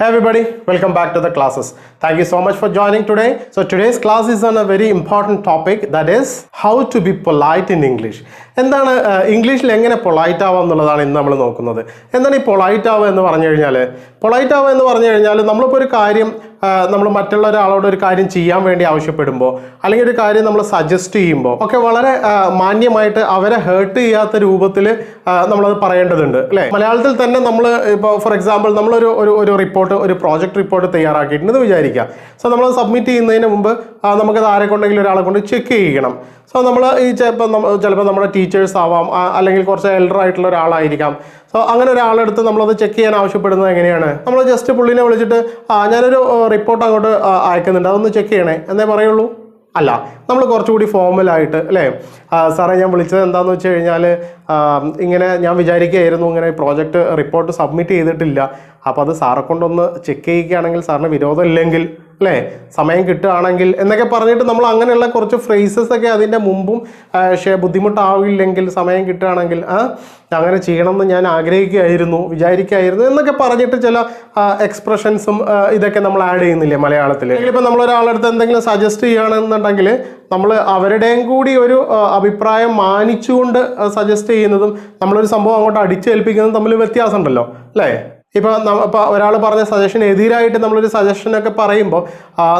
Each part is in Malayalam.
Hey everybody, welcome back to the classes. Thank you so much for joining today. So today's class is on a very important topic that is how to be polite in English. എന്താണ് ഇംഗ്ലീഷിൽ എങ്ങനെ പൊളൈറ്റ് ആവുക എന്നുള്ളതാണ് ഇന്ന് നമ്മൾ നോക്കുന്നത്. എന്താണ് ഈ പൊളൈറ്റ് ആവുക എന്ന് പറഞ്ഞു കഴിഞ്ഞാൽ? പൊളൈറ്റ് ആവുക എന്ന് പറഞ്ഞു കഴിഞ്ഞാൽ നമ്മളിപ്പോൾ ഒരു കാര്യം നമ്മൾ മറ്റുള്ള ഒരാളോട് ഒരു കാര്യം ചെയ്യാൻ വേണ്ടി ആവശ്യപ്പെടുമ്പോൾ അല്ലെങ്കിൽ ഒരു കാര്യം നമ്മൾ സജസ്റ്റ് ചെയ്യുമ്പോൾ ഒക്കെ വളരെ മാന്യമായിട്ട് അവരെ ഹേർട്ട് ചെയ്യാത്ത രൂപത്തിൽ നമ്മളത് പറയേണ്ടതുണ്ട് അല്ലേ? മലയാളത്തിൽ തന്നെ നമ്മൾ ഇപ്പോൾ ഫോർ എക്സാമ്പിൾ നമ്മളൊരു ഒരു ഒരു റിപ്പോർട്ട് ഒരു പ്രോജക്റ്റ് റിപ്പോർട്ട് തയ്യാറാക്കിയിട്ടുണ്ടെന്ന് വിചാരിക്കുക. സോ നമ്മൾ സബ്മിറ്റ് ചെയ്യുന്നതിന് മുമ്പ് നമുക്കത് ആരെ കൊണ്ടെങ്കിലും ഒരാളെ കൊണ്ട് ചെക്ക് ചെയ്യണം സോ നമ്മൾ ഈ ചിലപ്പോൾ ചിലപ്പോൾ നമ്മുടെ ടീച്ചേഴ്സ് ആവാം അല്ലെങ്കിൽ കുറച്ച് എൽഡർ ആയിട്ടുള്ള ഒരാളായിരിക്കാം. സോ അങ്ങനെ ഒരാളെടുത്ത് നമ്മളത് ചെക്ക് ചെയ്യാൻ ആവശ്യപ്പെടുന്നത് എങ്ങനെയാണ്? നമ്മൾ ജസ്റ്റ് പുള്ളിനെ വിളിച്ചിട്ട് ഞാനൊരു റിപ്പോർട്ട് അങ്ങോട്ട് അയക്കുന്നുണ്ട്. അതൊന്ന് ചെക്ക് ചെയ്യണേ. എന്നേ പറയുള്ളൂ. അല്ല നമ്മൾ കുറച്ചുകൂടി ഫോമലായിട്ട് അല്ലേ? സാറേ ഞാൻ വിളിച്ചത് എന്താണെന്ന് വെച്ച് കഴിഞ്ഞാൽ ഇങ്ങനെ ഞാൻ വിചാരിക്കുകയായിരുന്നു ഇങ്ങനെ പ്രോജക്റ്റ് റിപ്പോർട്ട് സബ്മിറ്റ് ചെയ്തിട്ടില്ല. അപ്പോൾ അത് സാറെ കൊണ്ടൊന്ന് ചെക്ക് ചെയ്യുകയാണെങ്കിൽ സാറിന് വിരോധം ഇല്ലെങ്കിൽ അല്ലേ? സമയം കിട്ടുകയാണെങ്കിൽ എന്നൊക്കെ പറഞ്ഞിട്ട് നമ്മൾ അങ്ങനെയുള്ള കുറച്ച് ഫ്രേസസ് ഒക്കെ അതിന്റെ മുമ്പും പക്ഷേ ബുദ്ധിമുട്ടാവില്ലെങ്കിൽ സമയം കിട്ടുകയാണെങ്കിൽ അങ്ങനെ ചെയ്യണമെന്ന് ഞാൻ ആഗ്രഹിക്കുകയായിരുന്നു വിചാരിക്കുകയായിരുന്നു എന്നൊക്കെ പറഞ്ഞിട്ട് ചില എക്സ്പ്രഷൻസും ഇതൊക്കെ നമ്മൾ ആഡ് ചെയ്യുന്നില്ലേ മലയാളത്തിൽ ഇപ്പം നമ്മൾ ഒരാളടുത്ത് എന്തെങ്കിലും സജസ്റ്റ് ചെയ്യുകയാണെന്നുണ്ടെങ്കിൽ നമ്മൾ അവരുടെയും കൂടി ഒരു അഭിപ്രായം മാനിച്ചുകൊണ്ട് സജസ്റ്റ് ചെയ്യുന്നതും നമ്മളൊരു സംഭവം അങ്ങോട്ട് അടിച്ചേൽപ്പിക്കുന്നതും തമ്മിൽ വ്യത്യാസമുണ്ടല്ലോ അല്ലേ? ഇപ്പോൾ ഇപ്പോൾ ഒരാൾ പറഞ്ഞ സജഷൻ എതിരായിട്ട് നമ്മളൊരു സജഷനൊക്കെ പറയുമ്പോൾ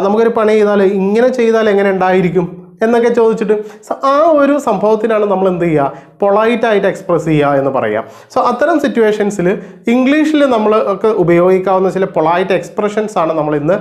നമുക്കൊരു പണി ചെയ്താൽ ഇങ്ങനെ ചെയ്താൽ എങ്ങനെ ഉണ്ടായിരിക്കും? എന്നൊക്കെ ചോദിച്ചിട്ട് ആ ഒരു സംഭവത്തിനാണ് നമ്മൾ എന്ത് ചെയ്യുക? പൊളൈറ്റായിട്ട് എക്സ്പ്രസ് ചെയ്യുക എന്ന് പറയാം സോ അത്തരം സിറ്റുവേഷൻസിൽ ഇംഗ്ലീഷിൽ നമ്മൾ ഒക്കെ ഉപയോഗിക്കാവുന്ന ചില പൊളൈറ്റ് എക്സ്പ്രഷൻസ് ആണ് നമ്മൾ ഇന്ന്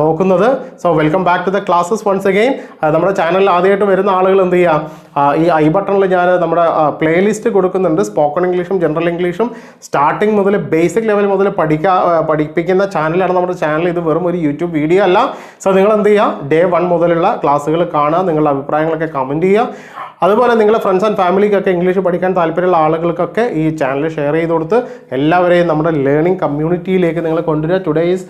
നോക്കുന്നത്. So welcome back to the classes once again നമ്മുടെ ചാനലിൽ ആദ്യമായിട്ട് വരുന്ന ആളുകൾ എന്ത് ചെയ്യുക? ഈ ഐ ബട്ടണിൽ ഞാൻ നമ്മുടെ പ്ലേലിസ്റ്റ് കൊടുക്കുന്നുണ്ട്. സ്പോക്കൺ ഇംഗ്ലീഷും ജനറൽ ഇംഗ്ലീഷും സ്റ്റാർട്ടിങ് മുതൽ ബേസിക് ലെവൽ മുതൽ പഠിക്കാ പഠിപ്പിക്കുന്ന ചാനലാണ് നമ്മുടെ ചാനൽ ഇത് വെറും ഒരു യൂട്യൂബ് വീഡിയോ അല്ല. സോ നിങ്ങൾ എന്ത് ചെയ്യുക? ഡേ വൺ മുതലുള്ള ക്ലാസ്സുകൾ കാണുക. നിങ്ങളുടെ അഭിപ്രായങ്ങളൊക്കെ കമന്റ് ചെയ്യുക. അതുപോലെ നിങ്ങളുടെ ഫ്രണ്ട്സ് ആൻഡ് ഫാമിലിക്കൊക്കെ ഇംഗ്ലീഷ് പഠിക്കാൻ താല്പര്യമുള്ള ആളുകൾക്കൊക്കെ ഈ ചാനൽ ഷെയർ ചെയ്ത് കൊടുത്ത് എല്ലാവരെയും നമ്മുടെ ലേണിംഗ് കമ്മ്യൂണിറ്റിയിലേക്ക് നിങ്ങൾ കൊണ്ടുവരിക. Today is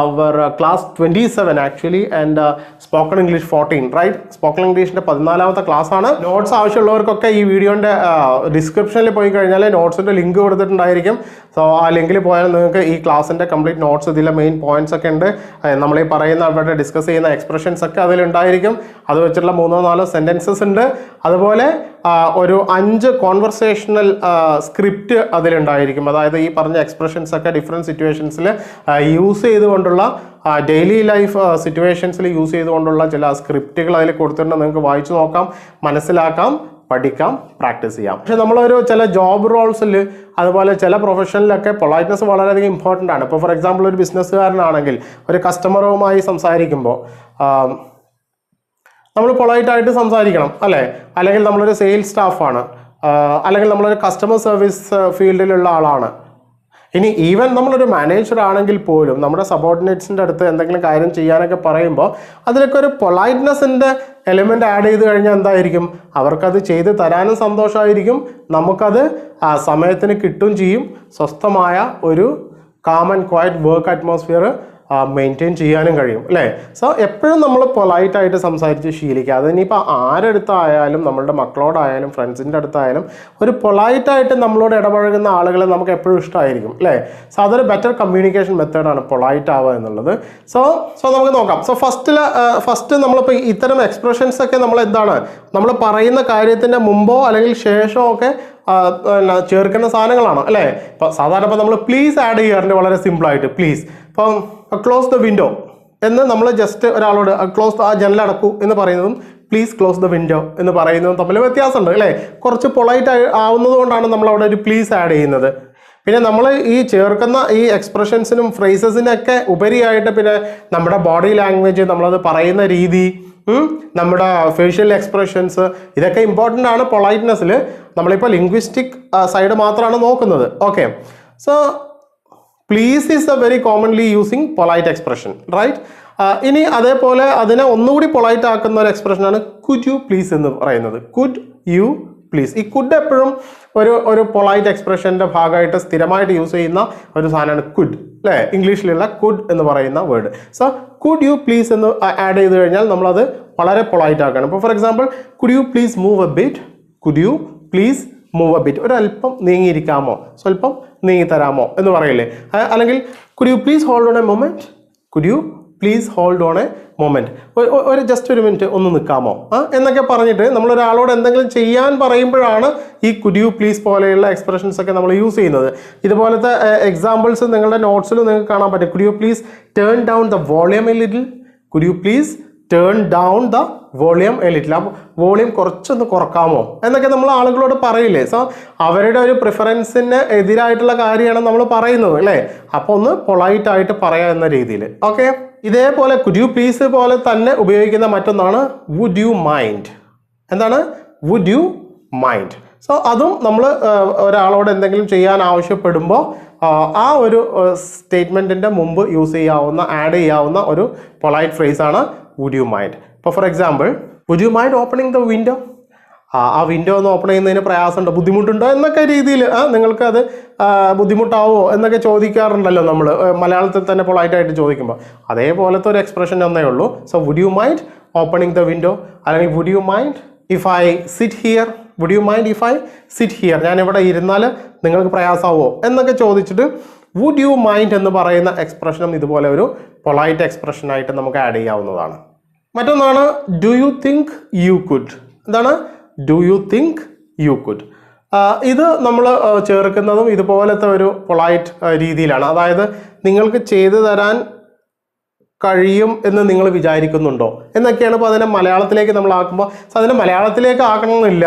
our class twenty seven actually and spoken English fourteen right spoken ഇംഗ്ലീഷിന്റെ പതിനാലാമത്തെ ക്ലാസ് ആണ്. നോട്ട്സ് ആവശ്യമുള്ളവർക്കൊക്കെ ഈ വീഡിയോന്റെ ഡിസ്ക്രിപ്ഷനിൽ പോയി കഴിഞ്ഞാൽ നോട്ട്സിന്റെ ലിങ്ക് കൊടുത്തിട്ടുണ്ടായിരിക്കും. സോ ആ ലിങ്കിൽ പോയാൽ നിങ്ങൾക്ക് ഈ ക്ലാസ്സിന്റെ കംപ്ലീറ്റ് നോട്ട്സ് ഇതിലെ മെയിൻ പോയിന്റ്സ് ഒക്കെ ഉണ്ട്. നമ്മൾ ഈ പറയുന്ന അവരുടെ ഡിസ്കസ് ചെയ്യുന്ന എക്സ്പ്രഷൻസ് ഒക്കെ അതിലുണ്ടായിരിക്കും. അത് വെച്ചിട്ടുള്ള മൂന്നോ നാലോ സെന്റൻസസ് ഉണ്ട്. അതുപോലെ ഒരു അഞ്ച് കോൺവെർസേഷണൽ സ്ക്രിപ്റ്റ് അതിലുണ്ടായിരിക്കും. അതായത് ഈ പറഞ്ഞ എക്സ്പ്രഷൻസ് ഒക്കെ ഡിഫറെന്റ് സിറ്റുവേഷൻസിൽ യൂസ് ചെയ്തുകൊണ്ടുള്ള ഡെയിലി ലൈഫ് സിറ്റുവേഷൻസിൽ യൂസ് ചെയ്തുകൊണ്ടുള്ള ചില സ്ക്രിപ്റ്റുകൾ അതിൽ കൊടുത്തിട്ടുണ്ട് നിങ്ങൾക്ക് വായിച്ചു നോക്കാം മനസ്സിലാക്കാം പഠിക്കാം പ്രാക്ടീസ് ചെയ്യാം. പക്ഷെ നമ്മളൊരു ചില ജോബ് റോൾസിൽ അതുപോലെ ചില പ്രൊഫഷനിലൊക്കെ പൊളൈറ്റ്നസ് വളരെയധികം ഇമ്പോർട്ടന്റ് ആണ്. ഇപ്പോൾ ഫോർ എക്സാമ്പിൾ ഒരു ബിസിനസ്സുകാരനാണെങ്കിൽ ഒരു കസ്റ്റമറുമായി സംസാരിക്കുമ്പോൾ നമ്മൾ പൊളൈറ്റായിട്ട് സംസാരിക്കണം അല്ലേ? അല്ലെങ്കിൽ നമ്മളൊരു സെയിൽസ് സ്റ്റാഫാണ് അല്ലെങ്കിൽ നമ്മളൊരു കസ്റ്റമർ സർവീസ് ഫീൽഡിലുള്ള ആളാണ്. ഇനി ഈവൻ നമ്മളൊരു മാനേജർ ആണെങ്കിൽ പോലും നമ്മുടെ സബോർഡിനേറ്റ്സിന്റെ അടുത്ത് എന്തെങ്കിലും കാര്യം ചെയ്യാനൊക്കെ പറയുമ്പോൾ അതിലൊക്കെ ഒരു പൊളൈറ്റ്നെസ്സിന്റെ എലിമെന്റ് ആഡ് ചെയ്ത് കഴിഞ്ഞാൽ എന്തായിരിക്കും? അവർക്കത് ചെയ്ത് തരാനും സന്തോഷമായിരിക്കും. നമുക്കത് സമയത്തിന് കിട്ടും ചെയ്യും. സ്വസ്ഥമായ ഒരു calm and quiet work atmosphere maintain ചെയ്യാനും കഴിയും അല്ലേ? സോ എപ്പോഴും നമ്മൾ പൊലൈറ്റായിട്ട് സംസാരിച്ച് ശീലിക്കുക. അത് ഇനിയിപ്പോൾ ആരെടുത്തായാലും നമ്മളുടെ മക്കളോടായാലും ഫ്രണ്ട്സിന്റെ അടുത്തായാലും ഒരു പൊളൈറ്റായിട്ട് നമ്മളോട് ഇടപഴകുന്ന ആളുകളെ നമുക്ക് എപ്പോഴും ഇഷ്ടമായിരിക്കും അല്ലേ? സോ അതൊരു ബെറ്റർ കമ്മ്യൂണിക്കേഷൻ മെത്തേഡാണ് പൊളൈറ്റ് ആവുക എന്നുള്ളത്. സോ സോ നമുക്ക് നോക്കാം. സോ ഫസ്റ്റിൽ ഫസ്റ്റ് നമ്മളിപ്പോൾ ഇത്തരം എക്സ്പ്രഷൻസ് ഒക്കെ നമ്മൾ എന്താണ് നമ്മൾ പറയുന്ന കാര്യത്തിന്റെ മുമ്പോ അല്ലെങ്കിൽ ശേഷമോ ഒക്കെ പിന്നെ ചേർക്കുന്ന സാധനങ്ങളാണ്? അല്ലേ? ഇപ്പോൾ സാധാരണ ഇപ്പോൾ നമ്മൾ പ്ലീസ് ആഡ് ചെയ്യാറുണ്ട് വളരെ സിമ്പിൾ ആയിട്ട് പ്ലീസ് ഇപ്പം ക്ലോസ് ദ വിൻഡോ എന്ന് നമ്മൾ ജസ്റ്റ് ഒരാളോട് ക്ലോസ് ആ ജനൽ അടക്കൂ എന്ന് പറയുന്നതും പ്ലീസ് ക്ലോസ് ദ വിൻഡോ എന്ന് പറയുന്നതും തമ്മിൽ വ്യത്യാസമുണ്ട് അല്ലേ? കുറച്ച് പൊളൈറ്റ് ആവുന്നത് കൊണ്ടാണ് നമ്മൾ അവിടെ ഒരു പ്ലീസ് ആഡ് ചെയ്യുന്നത്. പിന്നെ നമ്മൾ ഈ ചേർക്കുന്ന ഈ എക്സ്പ്രഷൻസിനും ഫ്രേസസിനൊക്കെ ഉപരിയായിട്ട് പിന്നെ നമ്മുടെ ബോഡി ലാംഗ്വേജ് നമ്മളത് പറയുന്ന രീതി നമ്മുടെ ഫേഷ്യൽ എക്സ്പ്രഷൻസ് ഇതൊക്കെ ഇമ്പോർട്ടന്റ് ആണ് പൊളൈറ്റ്നെസ്സിൽ നമ്മളിപ്പോൾ ലിംഗ്വിസ്റ്റിക് സൈഡ് മാത്രമാണ് നോക്കുന്നത്. Okay so please is a very commonly using polite expression right ഇനി അതേപോലെ അതിനെ ഒന്നുകൂടി പൊളൈറ്റ് ആക്കുന്ന ഒരു എക്സ്പ്രഷനാണ് കുഡ് യു പ്ലീസ് എന്ന് പറയുന്നത്. കുഡ് യു പ്ലീസ് ഈ കുഡ് എപ്പോഴും ഒരു ഒരു പൊളൈറ്റ് എക്സ്പ്രഷന്റെ ഭാഗമായിട്ട് സ്ഥിരമായിട്ട് യൂസ് ചെയ്യുന്ന ഒരു സാധനമാണ് കുഡ് അല്ലേ ഇംഗ്ലീഷിലുള്ള കുഡ് എന്ന് പറയുന്ന word so could you please എന്ന് ആഡ് ചെയ്ത് കഴിഞ്ഞാൽ നമ്മളത് വളരെ പൊളൈറ്റ് ആക്കണം. ഇപ്പോൾ for example could you please move a bit could you please move a bit bit ഒരല്പം നീങ്ങിയിരിക്കാമോ? സ്വല്പം നീങ്ങി തരാമോ എന്ന് പറയില്ലേ? അല്ലെങ്കിൽ could you please hold on a moment could you please hold on a moment ഒരു ജസ്റ്റ് ഒരു മിനിറ്റ് ഒന്ന് നിൽക്കാമോ? എന്നൊക്കെ പറഞ്ഞിട്ട് നമ്മൾ ഒരാളോട് എന്തെങ്കിലും ചെയ്യാൻ പറയുമ്പോഴാണ് ഈ കുഡ് യു പ്ലീസ് പോലെയുള്ള എക്സ്പ്രഷൻസ് ഒക്കെ നമ്മൾ യൂസ് ചെയ്യുന്നത്. ഇതുപോലത്തെ എക്സാമ്പിൾസ് നിങ്ങളുടെ നോട്ട്സിലും നിങ്ങൾക്ക് കാണാൻ പറ്റും. Could you please turn down the volume a little could you please turn down the volume a little ആ വോളിയം കുറച്ചൊന്ന് കുറക്കാമോ? എന്നൊക്കെ നമ്മൾ ആളുകളോട് പറയില്ലേ. സോ അവരുടെ ഒരു പ്രിഫറൻസിന് എതിരായിട്ടുള്ള കാര്യമാണ് നമ്മൾ പറയുന്നത് അല്ലേ? അപ്പോൾ ഒന്ന് പൊളൈറ്റായിട്ട് പറയാം എന്ന രീതിയിൽ ഓക്കെ ഇതേപോലെ കുഡ് യു പ്ലീസ് പോലെ തന്നെ ഉപയോഗിക്കുന്ന മറ്റൊന്നാണ് വുഡ് യു മൈൻഡ് എന്താണ്? വുഡ് യു മൈൻഡ് സോ അതും നമ്മൾ ഒരാളോട് എന്തെങ്കിലും ചെയ്യാൻ ആവശ്യപ്പെടുമ്പോൾ ആ ഒരു സ്റ്റേറ്റ്മെന്റിന്റെ മുമ്പ് യൂസ് ചെയ്യാവുന്ന ആഡ് ചെയ്യാവുന്ന ഒരു പൊളൈറ്റ് ഫ്രേസാണ് വുഡ് യു മൈൻഡ് ഇപ്പോൾ for example would you mind opening the window ആ ആ വിൻഡോ ഒന്ന് ഓപ്പൺ ചെയ്യുന്നതിന് പ്രയാസമുണ്ടോ? ബുദ്ധിമുട്ടുണ്ടോ? എന്നൊക്കെ രീതിയിൽ നിങ്ങൾക്ക് അത് ബുദ്ധിമുട്ടാവോ എന്നൊക്കെ ചോദിക്കാറുണ്ടല്ലോ നമ്മൾ മലയാളത്തിൽ തന്നെ പൊളൈറ്റായിട്ട് ചോദിക്കുമ്പോൾ അതേപോലത്തെ ഒരു എക്സ്പ്രഷൻ എന്നേ ഉള്ളൂ. So would you mind opening the window അല്ലെങ്കിൽ would you mind if I sit here would you mind if I sit here ഞാൻ ഇവിടെ ഇരുന്നാൽ നിങ്ങൾക്ക് പ്രയാസമാവോ എന്നൊക്കെ ചോദിച്ചിട്ട് വുഡ് യു മൈൻഡ് എന്ന് പറയുന്ന എക്സ്പ്രഷനും ഇതുപോലെ ഒരു പൊളൈറ്റ് എക്സ്പ്രഷനായിട്ട് നമുക്ക് ആഡ് ചെയ്യാവുന്നതാണ്. മറ്റൊന്നാണ് do you think you could എന്താണ്? Do you think you could ഇത് നമ്മൾ ചേർക്കുന്നതും ഇതുപോലത്തെ ഒരു പൊളൈറ്റ് രീതിയിലാണ്. അതായത് നിങ്ങൾക്ക് ചെയ്തു തരാൻ കഴിയും എന്ന് നിങ്ങൾ വിചാരിക്കുന്നുണ്ടോ? എന്നൊക്കെയാണ് ഇപ്പോൾ അതിനെ മലയാളത്തിലേക്ക് നമ്മൾ ആക്കുമ്പോൾ സോ അതിനെ മലയാളത്തിലേക്ക് ആക്കണമെന്നില്ല.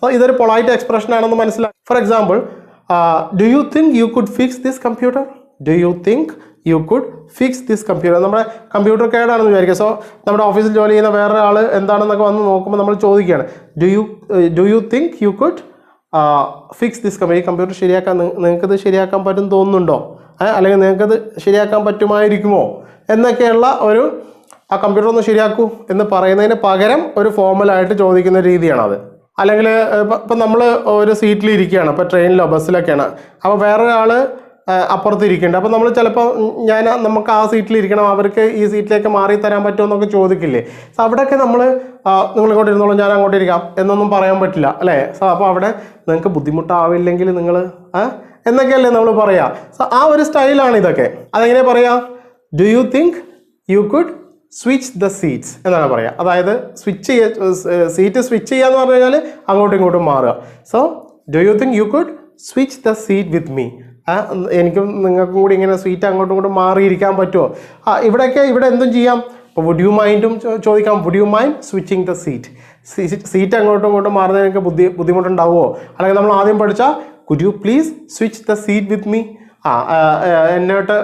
സോ ഇതൊരു പൊളൈറ്റ് എക്സ്പ്രഷൻ ആണെന്ന് മനസ്സിലാക്കി for example do you think you could fix this computer do you think you could fix this computer നമ്മുടെ കമ്പ്യൂട്ടർ കേടാണെന്ന് വിചാരിക്കുക. സോ നമ്മുടെ ഓഫീസിൽ ജോലി ചെയ്യുന്ന വേറെ ആൾ എന്താണെന്നൊക്കെ വന്ന് നോക്കുമ്പോൾ നമ്മൾ ചോദിക്കുകയാണ് do you do you think you could fix this computer ഈ കമ്പ്യൂട്ടർ ശരിയാക്കാൻ നിങ്ങൾക്കത് ശരിയാക്കാൻ പറ്റും തോന്നുന്നുണ്ടോ? അല്ലെങ്കിൽ നിങ്ങൾക്കത് ശരിയാക്കാൻ പറ്റുമായിരിക്കുമോ? എന്നൊക്കെയുള്ള ഒരു ആ കമ്പ്യൂട്ടർ ഒന്ന് ശരിയാക്കൂ എന്ന് പറയുന്നതിന് പകരം ഒരു ഫോമലായിട്ട് ചോദിക്കുന്ന രീതിയാണത്. അല്ലെങ്കിൽ ഇപ്പം നമ്മൾ ഒരു സീറ്റിൽ ഇരിക്കുകയാണ്. ഇപ്പോൾ ട്രെയിനിലോ ബസ്സിലൊക്കെയാണ് അപ്പോൾ വേറൊരാൾ അപ്പുറത്ത് ഇരിക്കുന്നുണ്ട് അപ്പോൾ നമ്മൾ ചിലപ്പോൾ ഞാൻ നമുക്ക് ആ സീറ്റിൽ ഇരിക്കണം അവർക്ക് ഈ സീറ്റിലേക്ക് മാറി തരാൻ പറ്റുമോ എന്നൊക്കെ ചോദിക്കില്ലേ? സോ അവിടെയൊക്കെ നമ്മൾ നിങ്ങൾ ഇങ്ങോട്ട് ഇരുന്നോളൂ ഞാൻ അങ്ങോട്ട് ഇരിക്കാം. എന്നൊന്നും പറയാൻ പറ്റില്ല അല്ലേ? സോ അപ്പോൾ അവിടെ നിങ്ങൾക്ക് ബുദ്ധിമുട്ടാവില്ലെങ്കിൽ നിങ്ങൾ എന്നൊക്കെയല്ലേ നമ്മൾ പറയാ. സോ ആ ഒരു സ്റ്റൈലാണ് ഇതൊക്കെ. അതെങ്ങനെ പറയാ? Do you think you could switch the seats എന്നാണ് പറയുക അതായത് സ്വിച്ച് ചെയ്യുക സീറ്റ് സ്വിച്ച് ചെയ്യുക എന്ന് പറഞ്ഞു കഴിഞ്ഞാൽ അങ്ങോട്ടും ഇങ്ങോട്ടും മാറുക. So do you think you could switch the seat with me എനിക്കും നിങ്ങൾക്കും കൂടി ഇങ്ങനെ സീറ്റ് അങ്ങോട്ടും ഇങ്ങോട്ടും മാറിയിരിക്കാൻ പറ്റുമോ? ആ ഇവിടെയൊക്കെ ഇവിടെ എന്തും ചെയ്യാം. ഇപ്പോൾ വുഡ് യു മൈൻഡും ചോദിക്കാം. Would you mind switching the seat seat അങ്ങോട്ടും ഇങ്ങോട്ടും മാറുന്നതിനൊക്കെ ബുദ്ധി ബുദ്ധിമുട്ടുണ്ടാവുമോ? അല്ലെങ്കിൽ നമ്മൾ ആദ്യം പഠിച്ച could you please switch the seat with me ആ, എന്നോട്ട്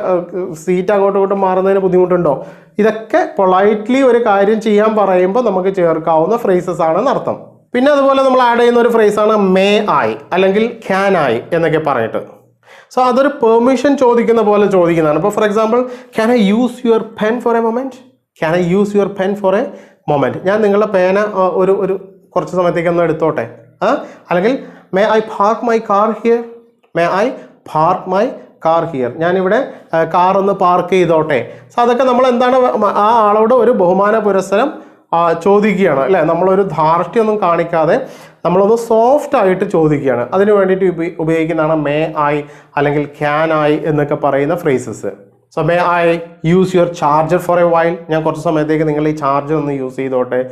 സീറ്റ് അങ്ങോട്ടും ഇങ്ങോട്ടും മാറുന്നതിന് ബുദ്ധിമുട്ടുണ്ടോ? ഇതൊക്കെ പൊളൈറ്റ്ലി ഒരു കാര്യം ചെയ്യാൻ പറയുമ്പോൾ നമുക്ക് ചേർക്കാവുന്ന ഫ്രേസസ് ആണെന്ന് അർത്ഥം പിന്നെ അതുപോലെ നമ്മൾ ആഡ് ചെയ്യുന്ന ഒരു ഫ്രേസാണ് മേ ആയി അല്ലെങ്കിൽ ക്യാൻ ആയി എന്നൊക്കെ പറഞ്ഞിട്ട്. സോ അതൊരു പെർമിഷൻ ചോദിക്കുന്ന പോലെ ചോദിക്കുന്നതാണ്. ഇപ്പോൾ for example can I use your pen for a moment can I use your pen for a moment ഞാൻ നിങ്ങളുടെ പേന ഒരു ഒരു കുറച്ച് സമയത്തേക്ക് ഒന്ന് എടുത്തോട്ടെ. ആ അല്ലെങ്കിൽ may I park my car here may I park my car here ഞാനിവിടെ കാർ ഒന്ന് പാർക്ക് ചെയ്തോട്ടെ. സോ അതൊക്കെ നമ്മൾ എന്താണ് ആ ആളോട് ഒരു ബഹുമാന പുരസ്സരം ചോദിക്കുകയാണ് അല്ലേ? നമ്മളൊരു ധാർഷ്ട്യമൊന്നും കാണിക്കാതെ നമ്മളൊന്ന് സോഫ്റ്റ് ആയിട്ട് ചോദിക്കുകയാണ്. അതിന് വേണ്ടിയിട്ട് ഉപ- ഉപയോഗിക്കുന്നതാണ് മേ ഐ അല്ലെങ്കിൽ ക്യാൻ ഐ എന്നൊക്കെ പറയുന്ന phrases so may I use your charger for a while ഞാൻ കുറച്ച് സമയത്തേക്ക് നിങ്ങൾ ഈ ചാർജർ ഒന്ന് യൂസ് ചെയ്തോട്ടെ.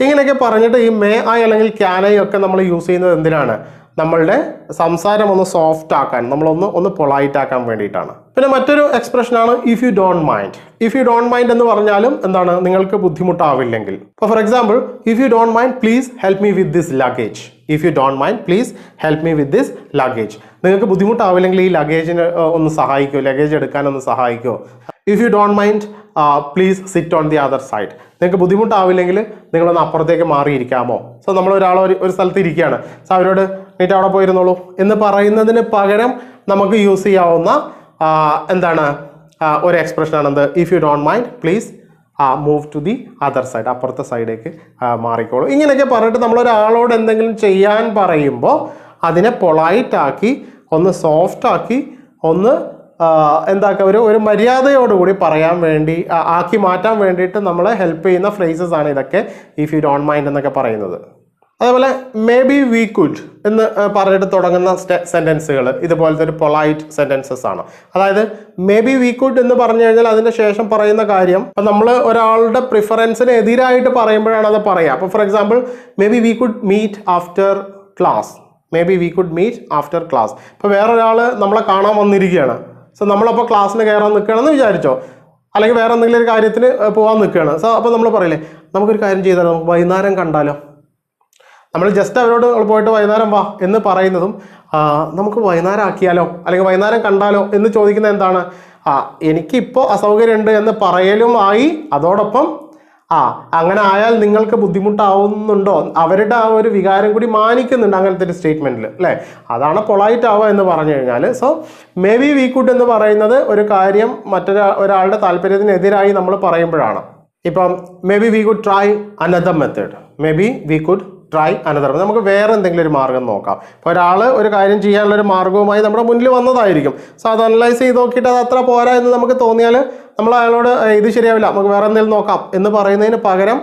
ഇങ്ങനെയൊക്കെ പറഞ്ഞിട്ട് ഈ മേ ഐ അല്ലെങ്കിൽ ക്യാൻ ഐ ഒക്കെ നമ്മൾ യൂസ് ചെയ്യുന്നത് എന്തിനാണ്? നമ്മളുടെ സംസാരം ഒന്ന് സോഫ്റ്റ് ആക്കാൻ നമ്മളൊന്ന് ഒന്ന് പൊളൈറ്റ് ആക്കാൻ വേണ്ടിയിട്ടാണ്. പിന്നെ മറ്റൊരു എക്സ്പ്രഷനാണ് if you don't mind if you don't mind എന്ന് പറഞ്ഞാലും എന്താണ് നിങ്ങൾക്ക് ബുദ്ധിമുട്ടാവില്ലെങ്കിൽ. ഇപ്പോൾ for example if you don't mind please help me with this luggage if you don't mind please help me with this luggage നിങ്ങൾക്ക് ബുദ്ധിമുട്ടാവില്ലെങ്കിൽ ഈ ലഗേജിന് ഒന്ന് സഹായിക്കുമോ ലഗേജ് എടുക്കാൻ ഒന്ന് സഹായിക്കുമോ if you don't mind please sit on the other side നിങ്ങൾക്ക് ബുദ്ധിമുട്ടാവില്ലെങ്കിൽ നിങ്ങളൊന്ന് അപ്പുറത്തേക്ക് മാറിയിരിക്കാമോ? സോ നമ്മൾ ഒരാൾ ഒരു ഒരു സ്ഥലത്ത് ഇരിക്കുകയാണ്. സോ അവരോട് നീറ്റ് അവിടെ പോയിരുന്നുള്ളൂ. എന്ന് പറയുന്നതിന് പകരം നമുക്ക് യൂസ് ചെയ്യാവുന്ന എന്താണ് ഒരു എക്സ്പ്രഷനാണ് എന്ത് if you don't mind please move to the other side അപ്പുറത്തെ സൈഡേക്ക് മാറിക്കോളൂ. ഇങ്ങനെയൊക്കെ പറഞ്ഞിട്ട് നമ്മൾ ഒരാളോട് എന്തെങ്കിലും ചെയ്യാൻ പറയുമ്പോൾ അതിനെ പൊളൈറ്റാക്കി ഒന്ന് സോഫ്റ്റാക്കി ഒന്ന് എന്താക്കുക ഒരു ഒരു മര്യാദയോടുകൂടി പറയാൻ വേണ്ടി ആക്കി മാറ്റാൻ വേണ്ടിയിട്ട് നമ്മളെ ഹെൽപ്പ് ചെയ്യുന്ന ഫ്രേസസ് ആണ് ഇതൊക്കെ ഇഫ് യു ഡോണ്ട് മൈൻഡ് എന്നൊക്കെ പറയുന്നത്. അതേപോലെ മേ ബി വി കുഡ് എന്ന് പറഞ്ഞിട്ട് തുടങ്ങുന്ന സെന്റൻസുകൾ ഇതുപോലത്തെ ഒരു പൊളൈറ്റ് സെന്റൻസസ് ആണ്. അതായത് മേ ബി വി കുഡ് എന്ന് പറഞ്ഞു കഴിഞ്ഞാൽ അതിന് ശേഷം പറയുന്ന കാര്യം ഇപ്പം നമ്മൾ ഒരാളുടെ പ്രിഫറൻസിന് എതിരായിട്ട് പറയുമ്പോഴാണ് അത് പറയുക. അപ്പോൾ for example maybe we could meet after class maybe we could meet after class ഇപ്പോൾ വേറൊരാൾ നമ്മളെ കാണാൻ വന്നിരിക്കുകയാണ്. സോ നമ്മളപ്പോൾ ക്ലാസ്സിന് കയറാൻ നിൽക്കുകയാണെന്ന് വിചാരിച്ചോ? അല്ലെങ്കിൽ വേറെ എന്തെങ്കിലും ഒരു കാര്യത്തിന് പോകാൻ നിൽക്കുകയാണ്. സോ അപ്പോൾ നമ്മൾ പറയില്ലേ നമുക്കൊരു കാര്യം ചെയ്താലോ? വൈകുന്നേരം കണ്ടാലോ? നമ്മൾ ജസ്റ്റ് അവരോട് പോയിട്ട് വൈകുന്നേരം വാ എന്ന് പറയുന്നതും നമുക്ക് വൈകുന്നേരം ആക്കിയാലോ അല്ലെങ്കിൽ വൈകുന്നേരം കണ്ടാലോ എന്ന് ചോദിക്കുന്ന എന്താണ്? ആ എനിക്കിപ്പോൾ അസൗകര്യമുണ്ട് എന്ന് പറയലുമായി അതോടൊപ്പം ആ അങ്ങനെ ആയാൽ നിങ്ങൾക്ക് ബുദ്ധിമുട്ടാവുന്നുണ്ടോ? അവരുടെ ആ ഒരു വികാരം കൂടി മാനിക്കുന്നുണ്ട് അങ്ങനത്തെ ഒരു സ്റ്റേറ്റ്മെന്റിൽ അല്ലേ? അതാണ് പൊളൈറ്റ് ആവുക എന്ന് പറഞ്ഞു കഴിഞ്ഞാൽ so maybe we could എന്ന് പറയുന്നത് ഒരു കാര്യം മറ്റൊരാ ഒരാളുടെ താല്പര്യത്തിനെതിരായി നമ്മൾ പറയുമ്പോഴാണ്. ഇപ്പം maybe we could try another method maybe we could try another നമുക്ക് വേറെ എന്തെങ്കിലും ഒരു മാർഗം നോക്കാം. ഇപ്പോൾ ഒരാൾ ഒരു കാര്യം ചെയ്യാനുള്ള ഒരു മാർഗവുമായി നമ്മുടെ മുന്നിൽ വന്നതായിരിക്കും. സോ അത് അനലൈസ് ചെയ്ത് നോക്കിയിട്ട് അത് അത്ര പോരാ എന്ന് നമുക്ക് തോന്നിയാൽ നമ്മൾ അയാളോട് ഇത് ശരിയാവില്ല. നമുക്ക് വേറെ എന്തെങ്കിലും നോക്കാം. എന്ന് പറയുന്നതിന് പകരം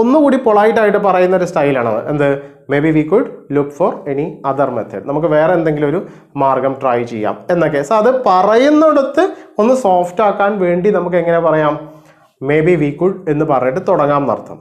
ഒന്നുകൂടി പൊളൈറ്റായിട്ട് പറയുന്ന ഒരു സ്റ്റൈലാണ് എന്ത്? Maybe we could look for any other method നമുക്ക് വേറെ എന്തെങ്കിലും ഒരു മാർഗം ട്രൈ ചെയ്യാം എന്നൊക്കെ. സോ അത് പറയുന്നിടത്ത് ഒന്ന് സോഫ്റ്റ് ആക്കാൻ വേണ്ടി നമുക്ക് എങ്ങനെ പറയാം? മേ ബി വി കുഡ് എന്ന് പറഞ്ഞിട്ട് തുടങ്ങാം എന്നർത്ഥം.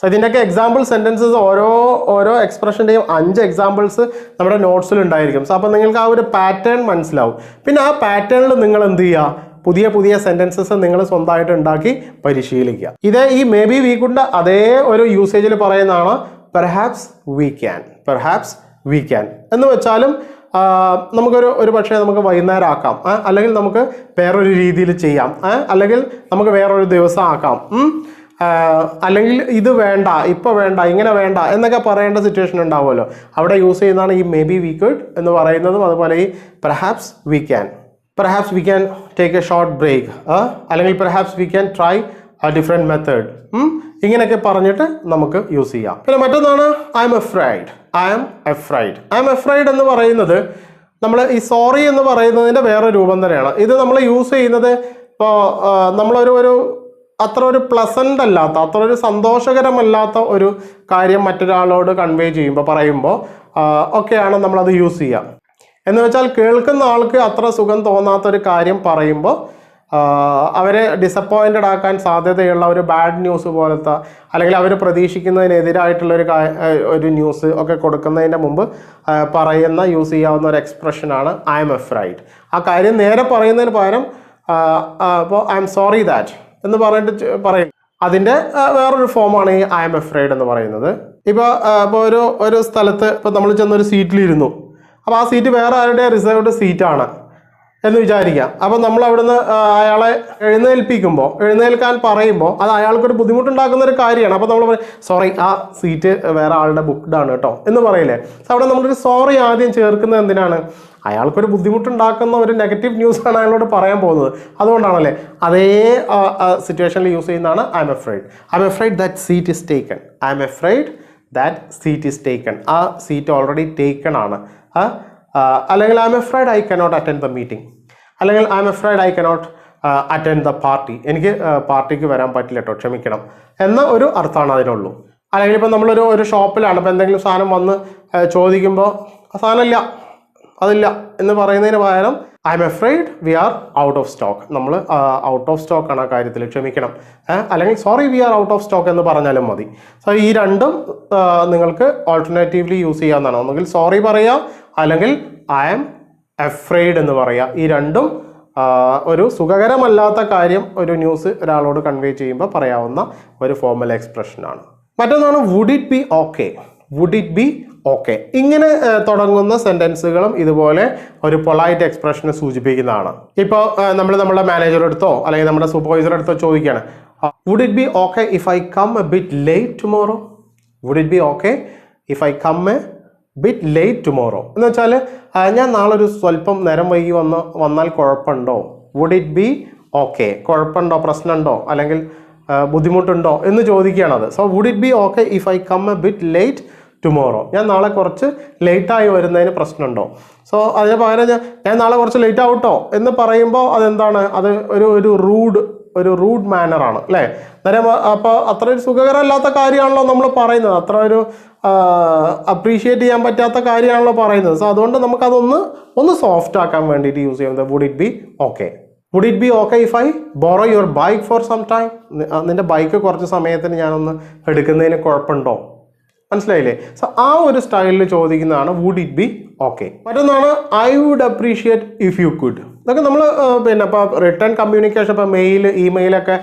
സോ ഇതിന്റെയൊക്കെ എക്സാമ്പിൾ സെന്റൻസസ് ഓരോ ഓരോ എക്സ്പ്രഷന്റെയും അഞ്ച് എക്സാമ്പിൾസ് നമ്മുടെ നോട്ട്സിൽ ഉണ്ടായിരിക്കും. സോ അപ്പോൾ നിങ്ങൾക്ക് ആ ഒരു പാറ്റേൺ മനസ്സിലാവും. പിന്നെ ആ പാറ്റേണിൽ നിങ്ങൾ എന്ത് ചെയ്യുക? പുതിയ പുതിയ സെന്റൻസസ് നിങ്ങൾ സ്വന്തമായിട്ട് ഉണ്ടാക്കി പരിശീലിക്കുക. ഇത് ഈ മേ ബി വീക്കുണ്ട് അതേ ഒരു യൂസേജിൽ പറയുന്നതാണ് perhaps we can perhaps we can എന്ന് വെച്ചാലും നമുക്കൊരു ഒരു പക്ഷേ നമുക്ക് വൈകുന്നേരം ആക്കാം അല്ലെങ്കിൽ നമുക്ക് വേറൊരു രീതിയിൽ ചെയ്യാം. അല്ലെങ്കിൽ നമുക്ക് വേറൊരു ദിവസം ആക്കാം. അല്ലെങ്കിൽ ഇത് വേണ്ട ഇപ്പോൾ വേണ്ട ഇങ്ങനെ വേണ്ട എന്നൊക്കെ പറയേണ്ട സിറ്റുവേഷൻ ഉണ്ടാവുമല്ലോ. അവിടെ യൂസ് ചെയ്യുന്നതാണ് ഈ മേ ബി വി കുഡ് എന്ന് പറയുന്നതും അതുപോലെ ഈ perhaps we can perhaps we can take a short break അല്ലെങ്കിൽ perhaps we can try a different method ഇങ്ങനെയൊക്കെ പറഞ്ഞിട്ട് നമുക്ക് യൂസ് ചെയ്യാം. പിന്നെ മറ്റൊന്നാണ് I'm afraid I'm afraid I'm afraid എന്ന് പറയുന്നത് നമ്മൾ ഈ സോറി എന്ന് പറയുന്നതിന്റെ വേറെ രൂപം തന്നെയാണ്. ഇത് നമ്മൾ യൂസ് ചെയ്യുന്നത് ഇപ്പോൾ നമ്മളൊരു ഒരു അത്ര ഒരു പ്ലസന്റ് അല്ലാത്ത അത്ര ഒരു സന്തോഷകരമല്ലാത്ത ഒരു കാര്യം മറ്റൊരാളോട് കൺവേ ചെയ്യുമ്പോൾ പറയുമ്പോൾ ഒക്കെയാണ് നമ്മളത് യൂസ് ചെയ്യുക എന്ന് വെച്ചാൽ കേൾക്കുന്ന ആൾക്ക് അത്ര സുഖം തോന്നാത്തൊരു കാര്യം പറയുമ്പോൾ അവരെ ഡിസപ്പോയിന്റഡ് ആക്കാൻ സാധ്യതയുള്ള ഒരു ബാഡ് ന്യൂസ് പോലത്തെ അല്ലെങ്കിൽ അവർ പ്രതീക്ഷിക്കുന്നതിനെതിരായിട്ടുള്ള ഒരു ന്യൂസ് ഒക്കെ കൊടുക്കുന്നതിന്റെ മുമ്പ് പറയുന്ന യൂസ് ചെയ്യാവുന്ന ഒരു എക്സ്പ്രഷനാണ് ഐ എം എഫ്രൈഡ് ആ കാര്യം നേരെ പറയുന്നതിന് പകരം അപ്പോൾ ഐ എം സോറി ദാറ്റ് എന്ന് പറഞ്ഞിട്ട് പറയും. അതിന്റെ വേറൊരു ഫോമാണ് ഈ ഐ എം എഫ്രൈഡ് എന്ന് പറയുന്നത്. ഇപ്പോൾ ഇപ്പോൾ ഒരു ഒരു സ്ഥലത്ത് ഇപ്പോൾ നമ്മൾ ചെന്നൊരു സീറ്റിലിരുന്നു അപ്പോൾ ആ സീറ്റ് വേറെ ആരുടെ റിസർവ്ഡ് സീറ്റാണ് എന്ന് വിചാരിക്കാം. അപ്പോൾ നമ്മൾ അവിടുന്ന് അയാളെ എഴുന്നേൽപ്പിക്കുമ്പോൾ എഴുന്നേൽക്കാൻ പറയുമ്പോൾ അത് അയാൾക്കൊരു ബുദ്ധിമുട്ടുണ്ടാക്കുന്ന ഒരു കാര്യമാണ്. അപ്പോൾ നമ്മൾ സോറി ആ സീറ്റ് വേറെ ആളുടെ ആണ് കേട്ടോ എന്ന് പറയില്ലേ? അവിടെ നമ്മളൊരു സോറി ആദ്യം ചേർക്കുന്നത് എന്തിനാണ്? അയാൾക്കൊരു ബുദ്ധിമുട്ടുണ്ടാക്കുന്ന ഒരു നെഗറ്റീവ് ന്യൂസ് ആണ് അയാളോട് പറയാൻ പോകുന്നത്. അതുകൊണ്ടാണല്ലേ? അതേ സിറ്റുവേഷനിൽ യൂസ് ചെയ്യുന്നതാണ് I'm afraid I'm afraid that seat is taken I'm afraid that seat is taken ആ സീറ്റ് ഓൾറെഡി ടേക്കൺ ആണ്. ആ, അല്ലെങ്കിൽ I'm afraid I cannot attend the meeting അല്ലെങ്കിൽ I'm afraid I cannot attend the party എനിക്ക് പാർട്ടിക്ക് വരാൻ പറ്റില്ല കേട്ടോ ക്ഷമിക്കണം. എന്ന ഒരു അർത്ഥമാണ് അതിനുള്ളൂ. അല്ലെങ്കിൽ ഇപ്പം നമ്മളൊരു ഒരു ഷോപ്പിലാണ് ഇപ്പോൾ എന്തെങ്കിലും സാധനം വന്ന് ചോദിക്കുമ്പോൾ ആ സാധനം ഇല്ല അതില്ല എന്ന് പറയുന്നതിന് പകരം I'm afraid we are out of stock നമ്മൾ ഔട്ട് ഓഫ് സ്റ്റോക്ക് ആണ് ആ കാര്യത്തിൽ ക്ഷമിക്കണം. അല്ലെങ്കിൽ sorry we are out of stock എന്ന് പറഞ്ഞാലും മതി. സോ ഈ രണ്ടും നിങ്ങൾക്ക് ഓൾട്ടർനേറ്റീവ്ലി യൂസ് ചെയ്യാവുന്നതാണ്. ഒന്നുകിൽ സോറി പറയാം അല്ലെങ്കിൽ ഐ എം എഫ്രൈഡ് എന്ന് പറയാം. ഈ രണ്ടും ഒരു സുഖകരമല്ലാത്ത കാര്യം ഒരു ന്യൂസ് ഒരാളോട് കൺവേ ചെയ്യുമ്പോൾ പറയാവുന്ന ഒരു ഫോർമൽ എക്സ്പ്രഷനാണ് മറ്റൊന്നാണ് would it be okay would it be okay ഇങ്ങനെ തുടങ്ങുന്ന സെന്റൻസുകളും ഇതുപോലെ ഒരു പൊളൈറ്റ് എക്സ്പ്രഷനെ സൂചിപ്പിക്കുന്നതാണ്. ഇപ്പോൾ നമ്മൾ നമ്മുടെ മാനേജർ അടുത്തോ അല്ലെങ്കിൽ നമ്മുടെ സൂപ്പർവൈസർ അടുത്തോ ചോദിക്കുകയാണ് would it be okay if I come a bit late tomorrow would it be okay if I come a bit late tomorrow എന്ന് വെച്ചാൽ ഞാൻ നാളെ ഒരു സ്വല്പം നേരം വൈകി വന്ന് വന്നാൽ കുഴപ്പമുണ്ടോ? വുഡ് ഇറ്റ് ബി ഓക്കെ കുഴപ്പമുണ്ടോ? പ്രശ്നമുണ്ടോ? അല്ലെങ്കിൽ ബുദ്ധിമുട്ടുണ്ടോ? എന്ന് ചോദിക്കുകയാണത് so would it be okay if I come a bit late tomorrow ഞാൻ നാളെ കുറച്ച് ലേറ്റായി വരുന്നതിന് പ്രശ്നമുണ്ടോ? സോ അതിന് പകരം ഞാൻ ഞാൻ നാളെ കുറച്ച് ലേറ്റ് ആവട്ടോ എന്ന് പറയുമ്പോൾ അതെന്താണ്? അത് ഒരു ഒരു റൂഡ് ഒരു റൂഡ് മാനറാണ് അല്ലേ? അന്നേരം അപ്പോൾ അത്ര ഒരു സുഖകരമല്ലാത്ത കാര്യമാണല്ലോ നമ്മൾ പറയുന്നത്. അത്ര ഒരു അപ്രീഷിയേറ്റ് ചെയ്യാൻ പറ്റാത്ത കാര്യമാണല്ലോ പറയുന്നത്. സോ അതുകൊണ്ട് നമുക്കതൊന്ന് ഒന്ന് സോഫ്റ്റ് ആക്കാൻ വേണ്ടിയിട്ട് യൂസ് ചെയ്യുന്നത് would it be okay would it be okay if I borrow your bike for some time നിന്റെ ബൈക്ക് കുറച്ച് സമയത്തിന് ഞാനൊന്ന് എടുക്കുന്നതിന് കുഴപ്പമുണ്ടോ? മനസ്സിലായില്ലേ? സോ ആ ഒരു സ്റ്റൈലിൽ ചോദിക്കുന്നതാണ് വുഡ് ഇറ്റ് ബി ഓക്കെ മറ്റൊന്നാണ് I would appreciate if you could ഇതൊക്കെ നമ്മൾ പിന്നെ ഇപ്പോൾ റിട്ടേൺ കമ്മ്യൂണിക്കേഷൻ ഇപ്പോൾ മെയിൽ ഇമെയിലൊക്കെ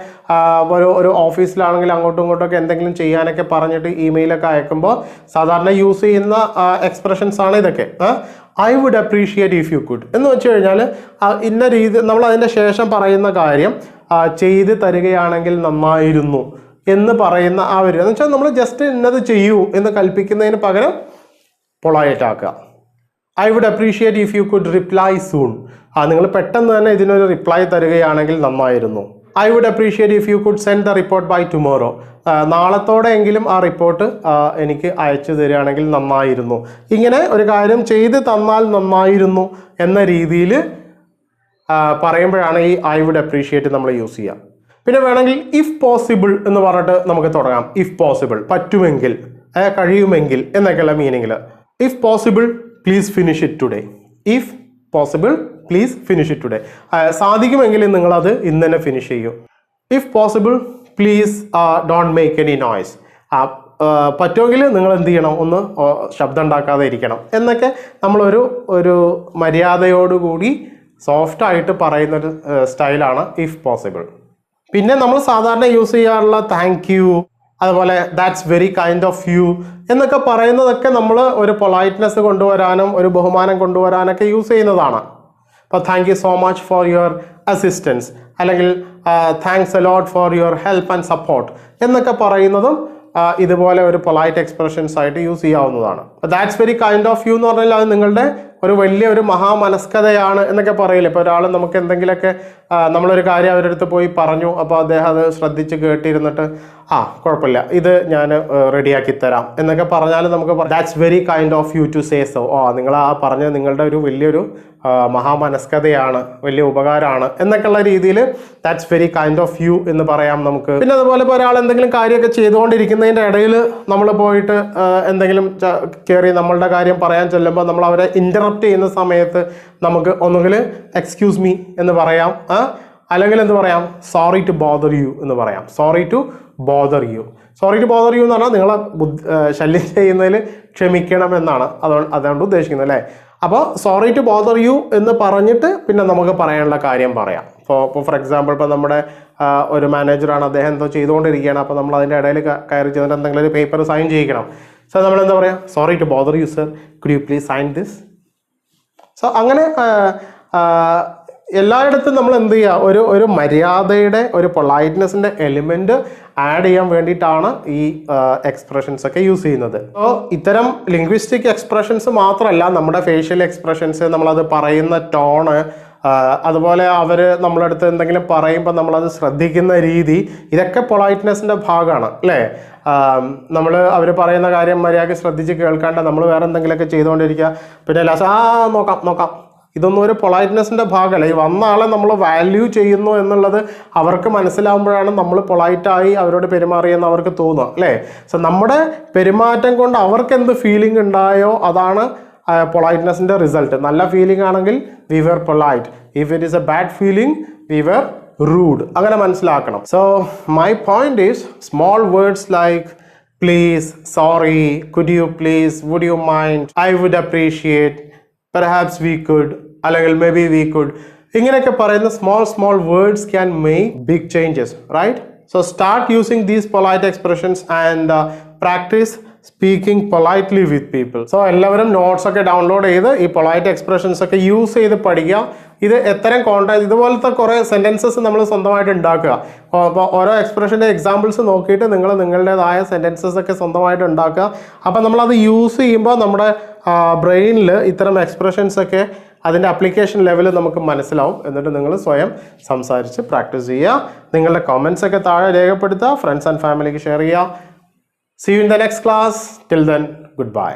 ഒരു ഒരു ഓഫീസിലാണെങ്കിൽ അങ്ങോട്ടും ഇങ്ങോട്ടൊക്കെ എന്തെങ്കിലും ചെയ്യാനൊക്കെ പറഞ്ഞിട്ട് ഇമെയിലൊക്കെ അയക്കുമ്പോൾ സാധാരണ യൂസ് ചെയ്യുന്ന എക്സ്പ്രഷൻസ് ആണ് ഇതൊക്കെ. I would appreciate if you could എന്ന് വെച്ച് കഴിഞ്ഞാൽ ഇന്ന രീതി നമ്മൾ അതിന്റെ ശേഷം പറയുന്ന കാര്യം ചെയ്ത് തരികയാണെങ്കിൽ നന്നായിരുന്നു. എന്ന് പറയുന്ന ആ ഒരു എന്ന് വെച്ചാൽ നമ്മൾ ജസ്റ്റ് ഇന്നത് ചെയ്യൂ എന്ന് കൽപ്പിക്കുന്നതിന് പകരം പൊളായിട്ട് ആക്കുക. I would appreciate if you could reply soon ആ നിങ്ങൾ പെട്ടെന്ന് തന്നെ ഇതിനൊരു റിപ്ലൈ തരികയാണെങ്കിൽ നന്നായിരുന്നു. I would appreciate if you could send the report by tomorrow നാളത്തോടെയെങ്കിലും ആ റിപ്പോർട്ട് എനിക്ക് അയച്ചു തരികയാണെങ്കിൽ നന്നായിരുന്നു. ഇങ്ങനെ ഒരു കാര്യം ചെയ്ത് തന്നാൽ നന്നായിരുന്നു എന്ന രീതിയിൽ പറയുമ്പോഴാണ് ഈ ഐ വുഡ് അപ്രീഷിയേറ്റ് നമ്മൾ യൂസ് ചെയ്യുക. പിന്നെ വേണമെങ്കിൽ ഇഫ് പോസിബിൾ എന്ന് പറഞ്ഞിട്ട് നമുക്ക് തുടങ്ങാം. ഇഫ് പോസിബിൾ പറ്റുമെങ്കിൽ കഴിയുമെങ്കിൽ എന്നൊക്കെയുള്ള മീനിങ്ങിൽ if possible please finish it today if possible please finish it today സാധിക്കുമെങ്കിൽ നിങ്ങളത് ഇന്ന് തന്നെ ഫിനിഷ് ചെയ്യൂ. If possible please don't make any noise പറ്റുമെങ്കിൽ നിങ്ങൾ എന്ത് ചെയ്യണം? ഒന്ന് ശബ്ദം ഉണ്ടാക്കാതെ ഇരിക്കണം. എന്നൊക്കെ നമ്മളൊരു ഒരു മര്യാദയോടുകൂടി സോഫ്റ്റായിട്ട് പറയുന്നൊരു പറയുന്ന സ്റ്റൈലാണ് ഇഫ് പോസിബിൾ പിന്നെ നമ്മൾ സാധാരണ യൂസ് ചെയ്യാറുള്ള താങ്ക് യു അതുപോലെ that's very kind of you എന്നൊക്കെ പറയുന്നതൊക്കെ നമ്മൾ ഒരു പൊളൈറ്റ്നെസ് കൊണ്ടുവരാനും ഒരു ബഹുമാനം കൊണ്ടുവരാനൊക്കെ യൂസ് ചെയ്യുന്നതാണ്. അപ്പോൾ thank you so much for your assistance അല്ലെങ്കിൽ thanks a lot for your help and support എന്നൊക്കെ പറയുന്നതും ഇതുപോലെ ഒരു പൊളൈറ്റ് എക്സ്പ്രഷൻസ് ആയിട്ട് യൂസ് ചെയ്യാവുന്നതാണ്. That's very kind of you എന്ന് പറഞ്ഞാൽ അത് നിങ്ങളുടെ ഒരു വലിയ ഒരു മഹാമനസ്കതയാണ് എന്നൊക്കെ പറയില്ല? ഇപ്പോൾ ഒരാൾ നമുക്ക് എന്തെങ്കിലുമൊക്കെ നമ്മളൊരു കാര്യം അവരുടെ അടുത്ത് പോയി പറഞ്ഞു അപ്പോൾ അദ്ദേഹം അത് ശ്രദ്ധിച്ച് കേട്ടിരുന്നിട്ട് ആ കുഴപ്പമില്ല. ഇത് ഞാൻ റെഡിയാക്കി തരാം. എന്നൊക്കെ പറഞ്ഞാൽ നമുക്ക് that's very kind of you to say so ഓ നിങ്ങൾ ആ പറഞ്ഞ നിങ്ങളുടെ ഒരു വലിയൊരു മഹാമനസ്കതയാണ് വലിയ ഉപകാരമാണ് എന്നൊക്കെയുള്ള രീതിയിൽ that's very kind of you എന്ന് പറയാം നമുക്ക്. പിന്നെ അതുപോലെ ഇപ്പോൾ ഒരാൾ എന്തെങ്കിലും കാര്യമൊക്കെ ചെയ്തുകൊണ്ടിരിക്കുന്നതിന്റെ ഇടയിൽ നമ്മൾ പോയിട്ട് എന്തെങ്കിലും കയറി നമ്മളുടെ കാര്യം പറയാൻ ചെല്ലുമ്പോൾ നമ്മൾ അവരെ ഇന്ററപ്റ്റ് ചെയ്യുന്ന സമയത്ത് നമുക്ക് ഒന്നുകിൽ എക്സ്ക്യൂസ് മീ എന്ന് പറയാം അല്ലെങ്കിൽ എന്ത് പറയാം? സോറി ടു ബോദർ യു എന്ന് പറയാം. Sorry to bother you sorry to bother you എന്ന് പറഞ്ഞാൽ നിങ്ങളെ ശല്യം ചെയ്യുന്നതിൽ ക്ഷമിക്കണം എന്നാണ് അതുകൊണ്ട് അതുകൊണ്ട് ഉദ്ദേശിക്കുന്നത് അല്ലേ? അപ്പോൾ സോറി ടു ബോദർ യു എന്ന് പറഞ്ഞിട്ട് പിന്നെ നമുക്ക് പറയാനുള്ള കാര്യം പറയാം. ഇപ്പോൾ ഇപ്പോൾ ഫോർ എക്സാമ്പിൾ ഇപ്പോൾ നമ്മുടെ ഒരു മാനേജറാണ് അദ്ദേഹം എന്തോ ചെയ്തുകൊണ്ടിരിക്കുകയാണ്. അപ്പോൾ നമ്മൾ അതിന്റെ ഇടയിൽ കയറി ചെന്നിട്ട് എന്തെങ്കിലും ഒരു പേപ്പർ സൈൻ ചെയ്യിക്കണം. സോ നമ്മൾ എന്താ പറയുക sorry to bother you sir could you please sign this so അങ്ങനെ എല്ലായിടത്തും നമ്മൾ എന്ത് ചെയ്യുക? ഒരു ഒരു മര്യാദയുടെ ഒരു പൊളൈറ്റ്നെസ്സിന്റെ എലിമെന്റ് ആഡ് ചെയ്യാൻ വേണ്ടിയിട്ടാണ് ഈ എക്സ്പ്രഷൻസ് ഒക്കെ യൂസ് ചെയ്യുന്നത്. അപ്പോൾ ഇത്തരം ലിംഗ്വിസ്റ്റിക് എക്സ്പ്രഷൻസ് മാത്രമല്ല നമ്മുടെ ഫേഷ്യൽ എക്സ്പ്രഷൻസ് നമ്മളത് പറയുന്ന ടോണ് അതുപോലെ അവർ നമ്മളടുത്ത് എന്തെങ്കിലും പറയുമ്പോൾ നമ്മളത് ശ്രദ്ധിക്കുന്ന രീതി ഇതൊക്കെ പൊളൈറ്റ്നെസ്സിന്റെ ഭാഗമാണ് അല്ലേ? നമ്മൾ അവർ പറയുന്ന കാര്യം മര്യാദയ്ക്ക് ശ്രദ്ധിച്ച് കേൾക്കാണ്ട് നമ്മൾ വേറെ എന്തെങ്കിലുമൊക്കെ ചെയ്തുകൊണ്ടിരിക്കുക. പിന്നെ ലാസ്റ്റ് ആ നോക്കാം നോക്കാം. ഇതൊന്നും ഒരു പൊളൈറ്റ്നെസ്സിന്റെ ഭാഗമല്ല. ഈ വന്ന ആളെ നമ്മൾ വാല്യൂ ചെയ്യുന്നു എന്നുള്ളത് അവർക്ക് മനസ്സിലാവുമ്പോഴാണ് നമ്മൾ പൊളൈറ്റായി അവരോട് പെരുമാറിയെന്ന് അവർക്ക് തോന്നുക അല്ലേ? സോ നമ്മുടെ പെരുമാറ്റം കൊണ്ട് അവർക്ക് എന്ത് ഫീലിംഗ് ഉണ്ടായോ അതാണ് പൊളൈറ്റ്നെസ്സിന്റെ റിസൾട്ട് നല്ല ഫീലിംഗ് ആണെങ്കിൽ we were polite if it is a bad feeling we were rude അങ്ങനെ മനസ്സിലാക്കണം. So my point is small words like please sorry could you please would you mind I would appreciate perhaps we could അല്ലെങ്കിൽ മേ ബി വി കുഡ് ഇങ്ങനെയൊക്കെ പറയുന്ന small small words can make big changes right so start using these polite expressions and practice speaking politely with people so എല്ലാവരും നോട്ട്സ് ഒക്കെ ഡൗൺലോഡ് ചെയ്ത് ഈ പൊളൈറ്റ് എക്സ്പ്രഷൻസ് ഒക്കെ യൂസ് ചെയ്ത് പഠിക്കുക. ഇത് എത്തരം കോണ്ടാക്ട് ഇതുപോലത്തെ കുറേ സെന്റൻസസ് നമ്മൾ സ്വന്തമായിട്ട് ഉണ്ടാക്കുക. അപ്പോൾ ഓരോ എക്സ്പ്രഷന്റെ എക്സാമ്പിൾസ് നോക്കിയിട്ട് നിങ്ങൾ നിങ്ങളുടേതായ സെന്റൻസസ് ഒക്കെ സ്വന്തമായിട്ട് ഉണ്ടാക്കുക. അപ്പോൾ നമ്മളത് യൂസ് ചെയ്യുമ്പോൾ നമ്മുടെ ബ്രെയിനിൽ ഇത്തരം എക്സ്പ്രഷൻസ് ഒക്കെ അതിന്റെ അപ്ലിക്കേഷൻ ലെവൽ നമുക്ക് മനസ്സിലാവും. എന്നിട്ട് നിങ്ങൾ സ്വയം സംസാരിച്ച് പ്രാക്ടീസ് ചെയ്യുക. നിങ്ങളുടെ കമൻസ് ഒക്കെ താഴെ രേഖപ്പെടുത്തുക. ഫ്രണ്ട്സ് ആൻഡ് ഫാമിലിക്ക് ഷെയർ ചെയ്യുക. See you in the next class till then goodbye